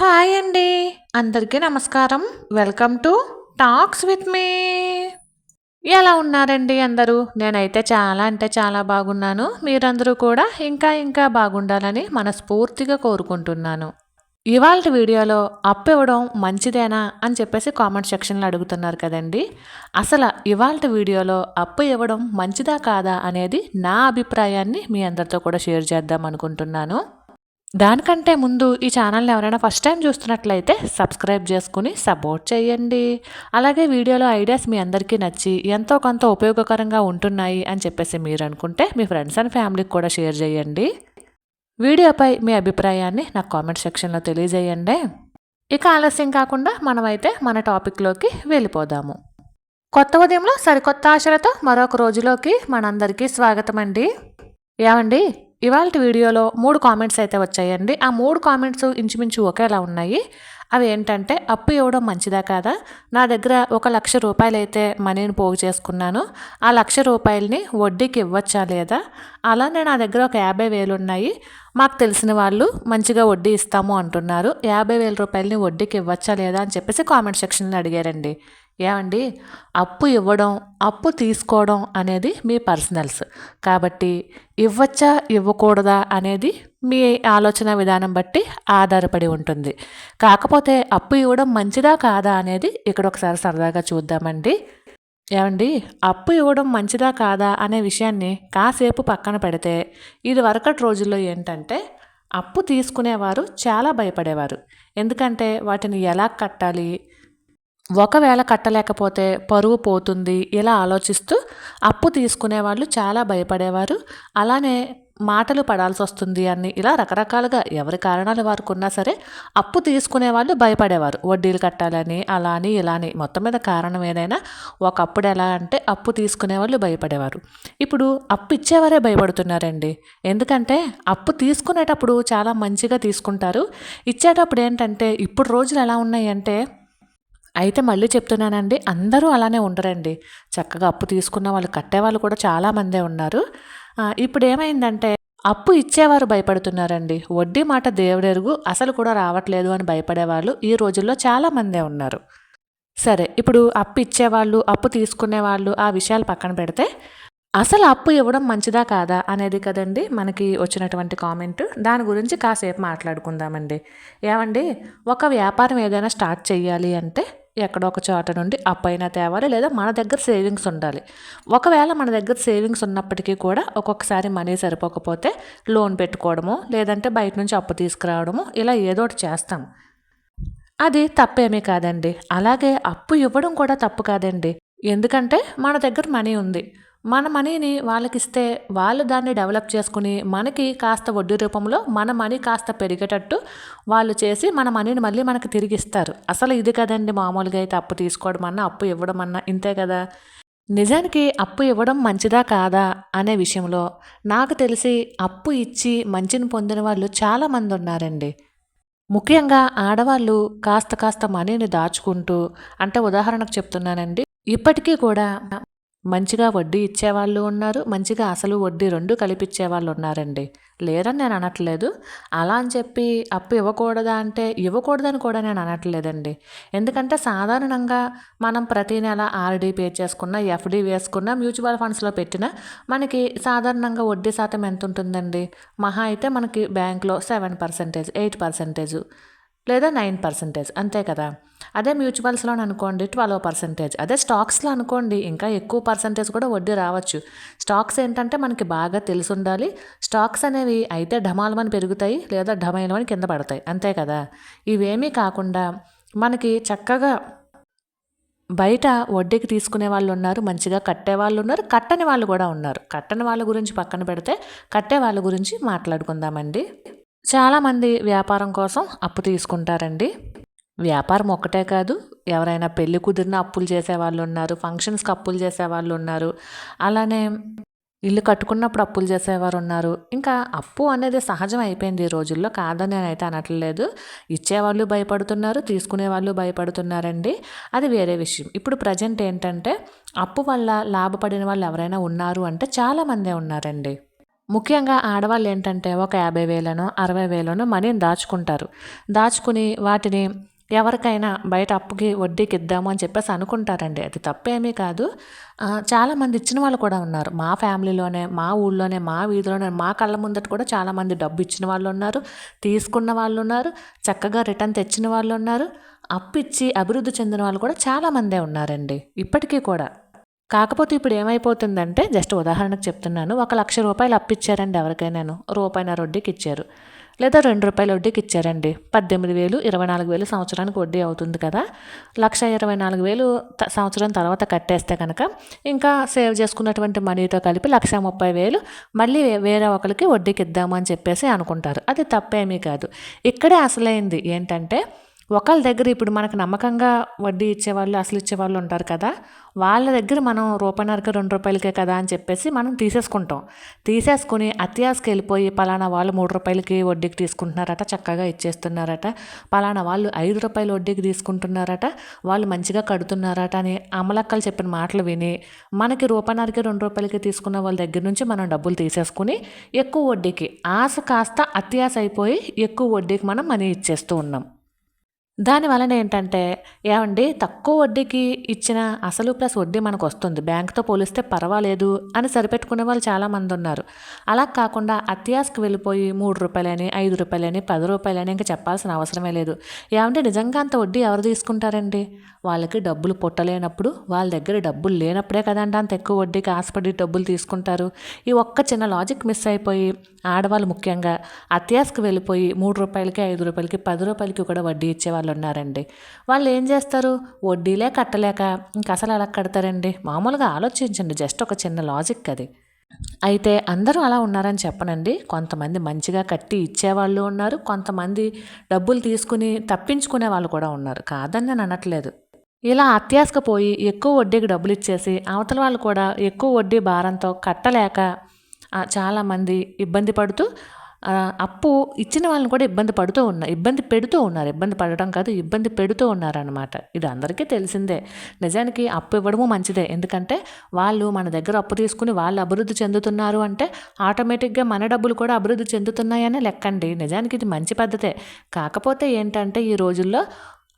Hi అండి. అందరికీ నమస్కారం. Welcome to talks with me ఎలా ఉన్నారండి అందరూ? నేనైతే చాలా అంటే చాలా బాగున్నాను. మీరందరూ కూడా ఇంకా ఇంకా బాగుండాలని మనస్ఫూర్తిగా కోరుకుంటున్నాను. ఇవాళ వీడియోలో అప్పు ఇవ్వడం మంచిదేనా అని చెప్పేసి కామెంట్ సెక్షన్లో అడుగుతున్నారు కదండి. అసలు ఇవాళ వీడియోలో అప్పు ఇవ్వడం మంచిదా కాదా అనేది నా అభిప్రాయాన్ని మీ అందరితో కూడా షేర్ చేద్దాం అనుకుంటున్నాను. దానికంటే ముందు ఈ ఛానల్ని ఎవరైనా ఫస్ట్ టైం చూస్తున్నట్లయితే సబ్స్క్రైబ్ చేసుకుని సపోర్ట్ చేయండి. అలాగే వీడియోలో ఐడియాస్ మీ అందరికీ నచ్చి ఎంతో కొంత ఉపయోగకరంగా ఉంటున్నాయి అని చెప్పేసి మీరు అనుకుంటే మీ ఫ్రెండ్స్ అండ్ ఫ్యామిలీకి కూడా షేర్ చేయండి. వీడియోపై మీ అభిప్రాయాన్ని నాకు కామెంట్ సెక్షన్లో తెలియజేయండి. ఇక ఆలస్యం కాకుండా మనమైతే మన టాపిక్లోకి వెళ్ళిపోదాము. కొత్త ఉదయంలో సరికొత్త ఆశలతో మరొక రోజులోకి మనందరికీ స్వాగతం అండి ఏమండి? ఇవాళ వీడియోలో మూడు కామెంట్స్ అయితే వచ్చాయండి. ఆ మూడు కామెంట్స్ ఇంచుమించు ఒకేలా ఉన్నాయి. అవి ఏంటంటే అప్పు ఇవ్వడం మంచిదా కాదా? నా దగ్గర ఒక లక్ష రూపాయలు అయితే మనీని పోగు చేసుకున్నాను. ఆ లక్ష రూపాయలని వడ్డీకి ఇవ్వచ్చా లేదా? అలానే నా దగ్గర ఒక యాభై వేలు ఉన్నాయి. మాకు తెలిసిన వాళ్ళు మంచిగా వడ్డీ ఇస్తాము అంటున్నారు. యాభై వేల రూపాయలని వడ్డీకి ఇవ్వచ్చా లేదా అని చెప్పేసి కామెంట్ సెక్షన్లో అడిగారండి. ఏమండి అప్పు ఇవ్వడం అప్పు తీసుకోవడం అనేది మీ పర్సనల్స్. కాబట్టి ఇవ్వచ్చా ఇవ్వకూడదా అనేది మీ ఆలోచన విధానం బట్టి ఆధారపడి ఉంటుంది. కాకపోతే అప్పు ఇవ్వడం మంచిదా కాదా అనేది ఇక్కడ ఒకసారి సరదాగా చూద్దామండి. ఏమండి అప్పు ఇవ్వడం మంచిదా కాదా అనే విషయాన్ని కాసేపు పక్కన పెడితే ఇది వరకటి రోజుల్లో ఏంటంటే అప్పు తీసుకునేవారు చాలా భయపడేవారు. ఎందుకంటే వాటిని ఎలా కట్టాలి ఒకవేళ కట్టలేకపోతే పరువు పోతుంది ఇలా ఆలోచిస్తూ అప్పు తీసుకునే వాళ్ళు చాలా భయపడేవారు. అలానే మాటలు పడాల్సి వస్తుంది అని ఇలా రకరకాలుగా ఎవరి కారణాలు వారికి ఉన్నా సరే అప్పు తీసుకునే వాళ్ళు భయపడేవారు. వడ్డీలు కట్టాలని అలా అని ఇలా అని మొత్తం మీద కారణం ఏదైనా ఒకప్పుడు ఎలా అంటే అప్పు తీసుకునే వాళ్ళు భయపడేవారు. ఇప్పుడు అప్పు ఇచ్చేవారే భయపడుతున్నారండి. ఎందుకంటే అప్పు తీసుకునేటప్పుడు చాలా మంచిగా తీసుకుంటారు. ఇచ్చేటప్పుడు ఏంటంటే ఇప్పుడు రోజులు ఎలా ఉన్నాయి అంటే అయితే మళ్ళీ చెప్తున్నానండి అందరూ అలానే ఉండరండి. చక్కగా అప్పు తీసుకున్న వాళ్ళు కట్టేవాళ్ళు కూడా చాలామందే ఉన్నారు. ఇప్పుడు ఏమైందంటే అప్పు ఇచ్చేవారు భయపడుతున్నారండి. వడ్డీ మాట దేవుడెరుగు అసలు కూడా రావట్లేదు అని భయపడేవాళ్ళు ఈ రోజుల్లో చాలామందే ఉన్నారు. సరే ఇప్పుడు అప్పు ఇచ్చేవాళ్ళు అప్పు తీసుకునే వాళ్ళు ఆ విషయాలు పక్కన పెడితే అసలు అప్పు ఇవ్వడం మంచిదా కాదా అనేది కదండి మనకి వచ్చినటువంటి కామెంట్. దాని గురించి కాసేపు మాట్లాడుకుందామండి. ఏమండి ఒక వ్యాపారం ఏదైనా స్టార్ట్ చేయాలి అంటే ఎక్కడో ఒక చోట నుండి అప్పైనా తేవాలి లేదా మన దగ్గర సేవింగ్స్ ఉండాలి. ఒకవేళ మన దగ్గర సేవింగ్స్ ఉన్నప్పటికీ కూడా ఒక్కొక్కసారి మనీ సరిపోకపోతే లోన్ పెట్టుకోవడము లేదంటే బయట నుంచి అప్పు తీసుకురావడము ఇలా ఏదో ఒకటి చేస్తాం. అది తప్పేమీ కాదండి. అలాగే అప్పు ఇవ్వడం కూడా తప్పు కాదండి. ఎందుకంటే మన దగ్గర మనీ ఉంది. మన మనీని వాళ్ళకిస్తే వాళ్ళు దాన్ని డెవలప్ చేసుకుని మనకి కాస్త వడ్డీ రూపంలో మన మనీ కాస్త పెరిగేటట్టు వాళ్ళు చేసి మన మనీని మళ్ళీ మనకి తిరిగి ఇస్తారు. అసలు ఇది కదండి మామూలుగా అయితే అప్పు తీసుకోవడం అన్నా అప్పు ఇవ్వడం అన్నా ఇంతే కదా? నిజానికి అప్పు ఇవ్వడం మంచిదా కాదా అనే విషయంలో నాకు తెలిసి అప్పు ఇచ్చి మంచిని పొందిన వాళ్ళు చాలామంది ఉన్నారండి. ముఖ్యంగా ఆడవాళ్ళు కాస్త కాస్త మనీని దాచుకుంటూ అంటే ఉదాహరణకు చెప్తున్నానండి ఇప్పటికీ కూడా మంచిగా వడ్డీ ఇచ్చేవాళ్ళు ఉన్నారు మంచిగా అసలు వడ్డీ రెండు కలిపిచ్చే వాళ్ళు ఉన్నారండి. లేరని నేను అనట్లేదు. అలా అని చెప్పి అప్పు ఇవ్వకూడదా అంటే ఇవ్వకూడదని కూడా నేను అనట్లేదండి. ఎందుకంటే సాధారణంగా మనం ప్రతి నెల ఆర్డీ పే చేసుకున్న ఎఫ్డీ వేసుకున్న మ్యూచువల్ ఫండ్స్లో పెట్టిన మనకి సాధారణంగా వడ్డీ శాతం ఎంత ఉంటుందండి మహా అయితే మనకి బ్యాంక్లో సెవెన్ పర్సెంటేజ్ ఎయిట్ పర్సెంటేజ్. లేదా నైన్ పర్సెంటేజ్ అంతే కదా? అదే మ్యూచువల్స్లో అనుకోండి ట్వెల్వ్ పర్సెంటేజ్. అదే స్టాక్స్లో అనుకోండి ఇంకా ఎక్కువ పర్సెంటేజ్ కూడా వడ్డీ రావచ్చు. స్టాక్స్ ఏంటంటే మనకి బాగా తెలిసి ఉండాలి. స్టాక్స్ అనేవి అయితే ఢమాలమని పెరుగుతాయి లేదా ఢమైలమని కింద పడతాయి అంతే కదా? ఇవేమీ కాకుండా మనకి చక్కగా బయట వడ్డీకి తీసుకునే వాళ్ళు ఉన్నారు మంచిగా కట్టే వాళ్ళు ఉన్నారు కట్టని వాళ్ళు కూడా ఉన్నారు. కట్టని వాళ్ళ గురించి పక్కన పెడితే కట్టే వాళ్ళ గురించి మాట్లాడుకుందామండి. చాలామంది వ్యాపారం కోసం అప్పు తీసుకుంటారండి. వ్యాపారం ఒక్కటే కాదు ఎవరైనా పెళ్ళి కుదిరిన అప్పులు చేసేవాళ్ళు ఉన్నారు ఫంక్షన్స్కి అప్పులు చేసేవాళ్ళు ఉన్నారు అలానే ఇల్లు కట్టుకున్నప్పుడు అప్పులు చేసేవారు ఉన్నారు. ఇంకా అప్పు అనేది సహజం అయిపోయింది ఈ రోజుల్లో కాదని నేనైతే అనట్లేదు. ఇచ్చేవాళ్ళు భయపడుతున్నారు తీసుకునే వాళ్ళు భయపడుతున్నారండి. అది వేరే విషయం. ఇప్పుడు ప్రజెంట్ ఏంటంటే అప్పు వల్ల లాభపడిన వాళ్ళు ఎవరైనా ఉన్నారు అంటే చాలామందే ఉన్నారండి. ముఖ్యంగా ఆడవాళ్ళు ఏంటంటే ఒక యాభై వేలనో అరవై వేలనో మనీని దాచుకుంటారు. దాచుకుని వాటిని ఎవరికైనా బయట అప్పుకి వడ్డీకి ఇద్దాము అని చెప్పేసి అనుకుంటారండి. అది తప్పేమీ కాదు. చాలామంది ఇచ్చిన వాళ్ళు కూడా ఉన్నారు. మా ఫ్యామిలీలోనే మా ఊళ్ళోనే మా వీధిలోనే మా కళ్ళ ముందట కూడా చాలామంది డబ్బు ఇచ్చిన వాళ్ళు ఉన్నారు. తీసుకున్న వాళ్ళు ఉన్నారు. చక్కగా రిటర్న్ తెచ్చిన వాళ్ళు ఉన్నారు. అప్పు ఇచ్చి అభివృద్ధి చెందిన వాళ్ళు కూడా చాలామందే ఉన్నారండి. ఇప్పటికీ కూడా. కాకపోతే ఇప్పుడు ఏమైపోతుందంటే జస్ట్ ఉదాహరణకు చెప్తున్నాను ఒక లక్ష రూపాయలు అప్పిచ్చారండి ఎవరికైనాను. రూపాయిన వడ్డీకి ఇచ్చారు. లేదా రెండు రూపాయల వడ్డీకి ఇచ్చారండి. పద్దెనిమిది వేలు ఇరవై నాలుగు వేలు సంవత్సరానికి వడ్డీ అవుతుంది కదా. లక్ష ఇరవై నాలుగు వేలు త- సంవత్సరం తర్వాత కట్టేస్తే కనుక ఇంకా సేవ్ చేసుకున్నటువంటి మనీతో కలిపి లక్ష ముప్పై వేలు మళ్ళీ వేరే ఒకరికి వడ్డీకి ఇద్దామని చెప్పేసి అనుకుంటారు. అది తప్పేమీ కాదు. ఇక్కడే అసలైంది ఏంటంటే ఒకళ్ళ దగ్గర ఇప్పుడు మనకు నమ్మకంగా వడ్డీ ఇచ్చేవాళ్ళు అసలు ఇచ్చేవాళ్ళు ఉంటారు కదా వాళ్ళ దగ్గర మనం రూపాయినరక రెండు రూపాయలకే కదా అని చెప్పేసి మనం తీసేసుకుంటాం. తీసేసుకుని అత్యాసకి వెళ్ళిపోయి పలానా వాళ్ళు మూడు రూపాయలకి వడ్డీకి తీసుకుంటున్నారట చక్కగా ఇచ్చేస్తున్నారట. పలానా వాళ్ళు ఐదు రూపాయలు వడ్డీకి తీసుకుంటున్నారట వాళ్ళు మంచిగా కడుతున్నారట అని అమలక్కలు చెప్పిన మాటలు విని మనకి రూపాయిన్నరకి రెండు రూపాయలకి తీసుకున్న వాళ్ళ దగ్గర నుంచి మనం డబ్బులు తీసేసుకుని ఎక్కువ వడ్డీకి ఆశ కాస్త అత్యాస అయిపోయి ఎక్కువ వడ్డీకి మనం మనీ ఇచ్చేస్తూ ఉన్నాం. దాని వలన ఏంటంటే ఏమండి తక్కువ వడ్డీకి ఇచ్చిన అసలు ప్లస్ వడ్డీ మనకు వస్తుంది. బ్యాంక్తో పోలిస్తే పర్వాలేదు అని సరిపెట్టుకునే వాళ్ళు చాలామంది ఉన్నారు. అలా కాకుండా అత్యాస్కి వెళ్ళిపోయి మూడు రూపాయలని ఐదు రూపాయలని పది రూపాయలని ఇంకా చెప్పాల్సిన అవసరమే లేదు. ఏమంటే నిజంగా అంత వడ్డీ ఎవరు తీసుకుంటారండి? వాళ్ళకి డబ్బులు పుట్టలేనప్పుడు వాళ్ళ దగ్గర డబ్బులు లేనప్పుడే కదండి అంత ఎక్కువ వడ్డీకి ఆశపడి డబ్బులు తీసుకుంటారు. ఈ ఒక్క చిన్న లాజిక్ మిస్ అయిపోయి ఆడవాళ్ళు ముఖ్యంగా అత్యాస్కి వెళ్ళిపోయి మూడు రూపాయలకి ఐదు రూపాయలకి పది రూపాయలకి కూడా వడ్డీ ఇచ్చేవాళ్ళు వాళ్ళు ఉన్నారండి వాళ్ళు ఏం చేస్తారు? వడ్డీలే కట్టలేక ఇంక అసలు ఎలా కడతారండి? మామూలుగా ఆలోచించండి జస్ట్ ఒక చిన్న లాజిక్ అది. అయితే అందరూ అలా ఉన్నారని చెప్పనండి. కొంతమంది మంచిగా కట్టి ఇచ్చేవాళ్ళు ఉన్నారు. కొంతమంది డబ్బులు తీసుకుని తప్పించుకునే వాళ్ళు కూడా ఉన్నారు. కాదని నేను అనట్లేదు. ఇలా అత్యాసకపోయి ఎక్కువ వడ్డీకి డబ్బులు ఇచ్చేసి అవతల వాళ్ళు కూడా ఎక్కువ వడ్డీ భారంతో కట్టలేక చాలామంది ఇబ్బంది పడుతూ అప్పు ఇచ్చిన వాళ్ళని కూడా ఇబ్బంది పడుతూ ఉన్నారు ఇబ్బంది పెడుతూ ఉన్నారు. ఇబ్బంది పడడం కాదు ఇబ్బంది పెడుతూ ఉన్నారనమాట ఇది అందరికీ తెలిసిందే. నిజానికి అప్పు ఇవ్వడము మంచిదే. ఎందుకంటే వాళ్ళు మన దగ్గర అప్పు తీసుకుని వాళ్ళు అభివృద్ధి చెందుతున్నారు అంటే ఆటోమేటిక్గా మన డబ్బులు కూడా అభివృద్ధి చెందుతున్నాయనే లెక్కండి. నిజానికి ఇది మంచి పద్ధతే. కాకపోతే ఏంటంటే ఈ రోజుల్లో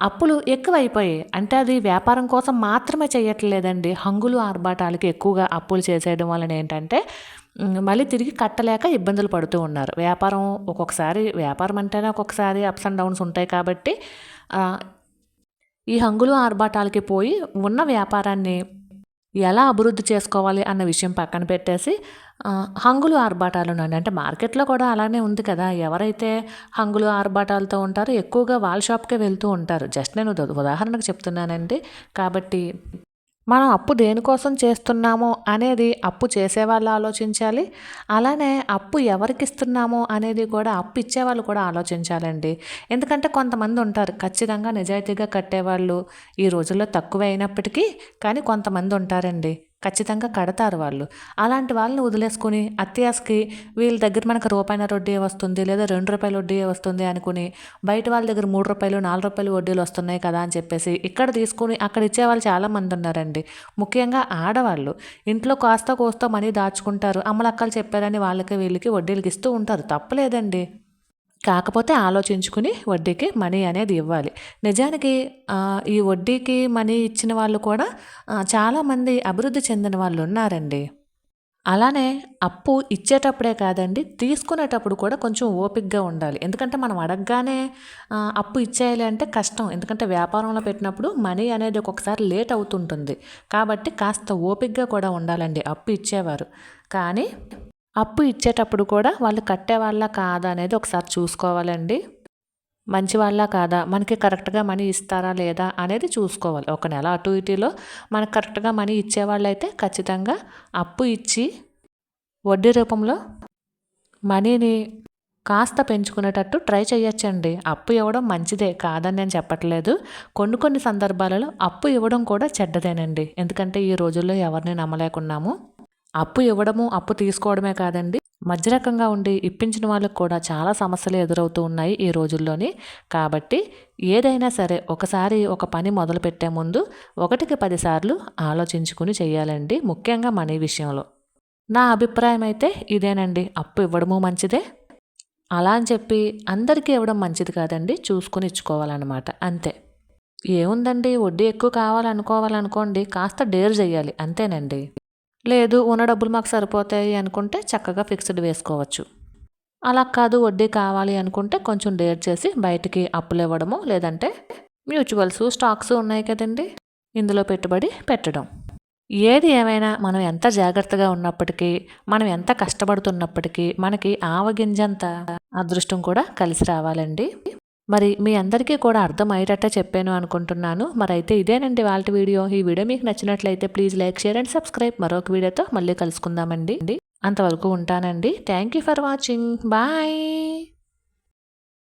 అప్పులు ఎక్కువైపోయాయి. అంటే అది వ్యాపారం కోసం మాత్రమే చేయట్లేదండి. హంగులు ఆర్భాటాలకి ఎక్కువగా అప్పులు చేసేయడం వలన ఏంటంటే మళ్ళీ తిరిగి కట్టలేక ఇబ్బందులు పడుతూ ఉన్నారు. వ్యాపారం ఒక్కొక్కసారి వ్యాపారం అంటేనే ఒక్కొక్కసారి అప్స్ అండ్ డౌన్స్ ఉంటాయి కాబట్టి ఈ హంగులు ఆర్భాటాలకి పోయి ఉన్న వ్యాపారాన్ని ఎలా అభివృద్ధి చేసుకోవాలి అన్న విషయం పక్కన పెట్టేసి హంగులు ఆర్భాటాలు అంటే మార్కెట్లో కూడా అలానే ఉంది కదా. ఎవరైతే హంగులు ఆర్భాటాలతో ఉంటారో ఎక్కువగా వాళ్ళ షాప్కే వెళ్తూ ఉంటారు. జస్ట్ నేను ఉదాహరణకు చెప్తున్నానండి. కాబట్టి మనం అప్పు దేనికోసం చేస్తున్నామో అనేది అప్పు చేసేవాళ్ళు ఆలోచించాలి. అలానే అప్పు ఎవరికి ఇస్తున్నామో అనేది కూడా అప్పు ఇచ్చేవాళ్ళు కూడా ఆలోచించాలండి. ఎందుకంటే కొంతమంది ఉంటారు ఖచ్చితంగా నిజాయితీగా కట్టేవాళ్ళు ఈ రోజుల్లో తక్కువ అయినప్పటికీ కానీ కొంతమంది ఉంటారండి. ఖచ్చితంగా కడతారు వాళ్ళు. అలాంటి వాళ్ళని వదిలేసుకుని అత్యాస్కి వీళ్ళ దగ్గర మనకు రూపాయిన వడ్డీ వస్తుంది లేదా రెండు రూపాయల వడ్డీ వస్తుంది అనుకుని బయట వాళ్ళ దగ్గర మూడు రూపాయలు నాలుగు రూపాయలు వడ్డీలు వస్తున్నాయి కదా అని చెప్పేసి ఇక్కడ తీసుకుని అక్కడ ఇచ్చేవాళ్ళు చాలామంది ఉన్నారండి. ముఖ్యంగా ఆడవాళ్ళు. ఇంట్లో కాస్త కోస్త మనీ దాచుకుంటారు. అమ్మలక్కలు చెప్పారని వాళ్ళకి వీళ్ళకి వడ్డీలకి ఇస్తూ ఉంటారు. తప్పలేదండి. కాకపోతే ఆలోచించుకుని వడ్డీకి మనీ అనేది ఇవ్వాలి. నిజానికి ఈ వడ్డీకి మనీ ఇచ్చిన వాళ్ళు కూడా చాలామంది అభివృద్ధి చెందిన వాళ్ళు ఉన్నారండి. అలానే అప్పు ఇచ్చేటప్పుడే కాదండి తీసుకునేటప్పుడు కూడా కొంచెం ఓపిక్గా ఉండాలి. ఎందుకంటే మనం అడగగానే అప్పు ఇచ్చేయాలి అంటే కష్టం. ఎందుకంటే వ్యాపారంలో పెట్టినప్పుడు మనీ అనేది ఒక్కొక్కసారి లేట్ అవుతుంటుంది. కాబట్టి కాస్త ఓపిక్గా కూడా ఉండాలండి అప్పు ఇచ్చేవారు. కానీ అప్పు ఇచ్చేటప్పుడు కూడా వాళ్ళు కట్టేవాళ్ళ కాదా అనేది ఒకసారి చూసుకోవాలండి. మంచి వాళ్ళ కాదా? మనకి కరెక్ట్గా మనీ ఇస్తారా లేదా అనేది చూసుకోవాలి. ఒక నెల అటు ఇటులో మనకు కరెక్ట్గా మనీ ఇచ్చేవాళ్ళు అయితే ఖచ్చితంగా అప్పు ఇచ్చి వడ్డీ రూపంలో మనీని కాస్త పెంచుకునేటట్టు ట్రై చేయొచ్చండి. అప్పు ఇవ్వడం మంచిదే కాదని నేను చెప్పట్లేదు. కొన్ని కొన్ని సందర్భాలలో అప్పు ఇవ్వడం కూడా చెడ్డదేనండి. ఎందుకంటే ఈ రోజుల్లో ఎవరిని నమ్మలేకున్నాము. అప్పు ఇవ్వడము అప్పు తీసుకోవడమే కాదండి. మధ్యరకంగా ఉండి ఇప్పించిన వాళ్ళకు కూడా చాలా సమస్యలు ఎదురవుతూ ఉన్నాయి ఈ రోజుల్లోని. కాబట్టి ఏదైనా సరే ఒకసారి ఒక పని మొదలు పెట్టే ముందు ఒకటికి పదిసార్లు ఆలోచించుకుని చేయాలండి ముఖ్యంగా మనీ విషయంలో. నా అభిప్రాయం అయితే ఇదేనండి. అప్పు ఇవ్వడము మంచిదే. అలా అని చెప్పి అందరికీ ఇవ్వడం మంచిది కాదండి. చూసుకొని ఇచ్చుకోవాలన్నమాట. అంతే. ఏముందండి? వడ్డీ ఎక్కువ కావాలనుకోవాలనుకోండి. కాస్త డేర్ చేయాలి. అంతేనండి. లేదు ఉన్న డబ్బులు మాకు సరిపోతాయి అనుకుంటే చక్కగా ఫిక్స్డ్ వేసుకోవచ్చు. అలా కాదు వడ్డీ కావాలి అనుకుంటే కొంచెం డేర్ చేసి బయటికి అప్పులు ఇవ్వడము లేదంటే మ్యూచువల్స్ స్టాక్స్ ఉన్నాయి కదండి ఇందులో పెట్టుబడి పెట్టడం. ఏది ఏమైనా మనం ఎంత జాగ్రత్తగా ఉన్నప్పటికీ మనం ఎంత కష్టపడుతున్నప్పటికీ మనకి ఆవగింజంత అదృష్టం కూడా కలిసి రావాలండి. మరి మీ అందరికీ కూడా అర్థమయ్యేటట్టే చెప్పాను అనుకుంటున్నాను. మరి అయితే ఇదేనండి వాళ్ళ వీడియో. ఈ వీడియో మీకు నచ్చినట్లయితే please like share and subscribe. మరొక వీడియోతో మళ్ళీ కలుసుకుందామండి. అంతవరకు ఉంటానండి. Thank you for watching. Bye.